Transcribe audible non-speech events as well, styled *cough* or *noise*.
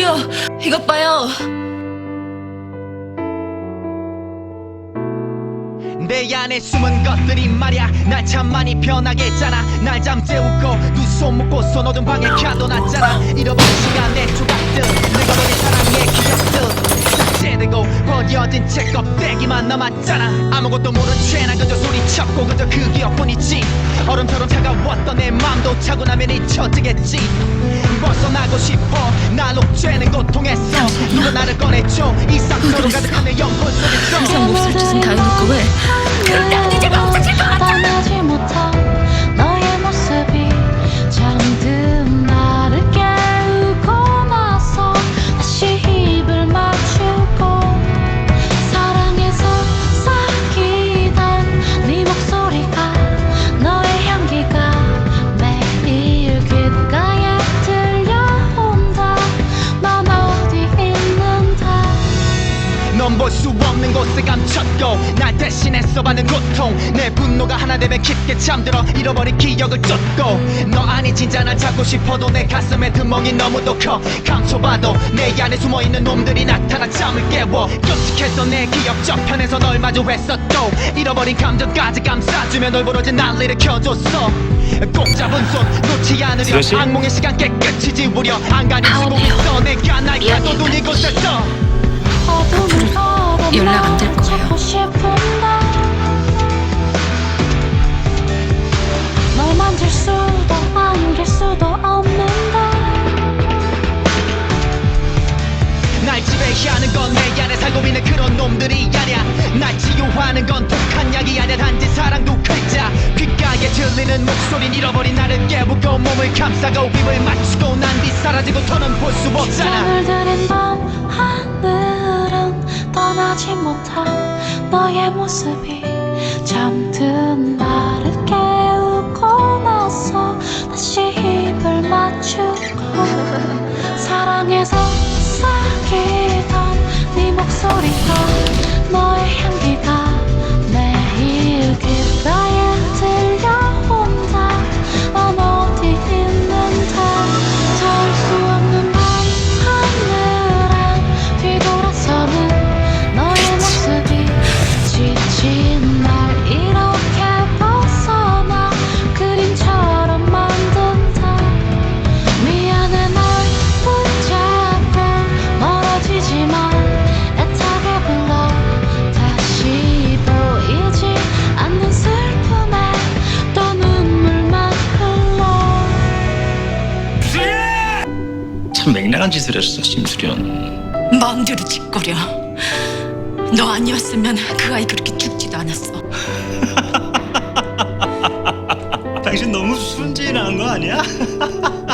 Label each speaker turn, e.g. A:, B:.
A: 저기요, 이것 봐요.
B: 내 안에 숨은 것들이 말야. 날 참 많이 변하게 했잖아. 날 잠재우고 두 손 묶고 손 얻은 방에 가둬놨잖아. 잃어버린 시간의 조각들 늙어버린 사랑의 기억들. 삭제되고 버려진 채껍 데기만 남았잖아. 아무것도 모른 채나 그저 소리쳤고 그저 그 기억뿐이지. 얼음처럼 차가웠던 내 맘도 차고 나면 잊혀지겠지. 벗어나고 싶어. 날 옥죄는 고통에서 누가 나를 꺼내줘. 이 상처로
A: 그랬어.
B: 가득한 내 영혼 속에서.
A: 항상 몹쓸 짓은 다 해놓고 왜? 그런
B: 넌볼수 없는 곳에 감췄고 날 대신해서 받는 고통. 내 분노가 하나 되면 깊게 잠들어 잃어버린 기억을 쫓고. 너 아니 진짜 날 찾고 싶어도 내 가슴에 드멍이 너무도 커. 감춰봐도 내 안에 숨어있는 놈들이 나타나 잠을 깨워. 끔찍했던 내 기억 저편에서 널 마주했었고. 잃어버린 감정까지 감싸주며 널 부러진 난리를 켜줬어. 꼭 잡은 손 놓지 않으려? 악몽의 시간 깨끗이 지우려. 안간히 쓰고
A: 아오네요.
B: 있어. 내가 날 가둬둔 이곳에서
A: 연락 안 될 거예요.
C: 찾고 싶은데 널 만질 수도 안길 수도 없는데.
B: 날 지배하는 건 내 안에 살고 있는 그런 놈들이 아냐 날 치유하는 건 독한 약이 아냐 단지 사랑 두 글자 귓가에 들리는 목소린 잃어버린 나를 깨우고 몸을 감싸고 입을 맞추고 난 뒤 사라지고 더는 볼 수 없잖아.
C: 을 들인 밤 못한 너의 모습이 잠든
D: 참 맹랑한 짓을 했어 심수련
A: 마음대로 짓거려. 너 아니었으면 그 아이 그렇게 죽지도 않았어. *laughs*
D: 당신 너무 순진한 거 아니야? *laughs*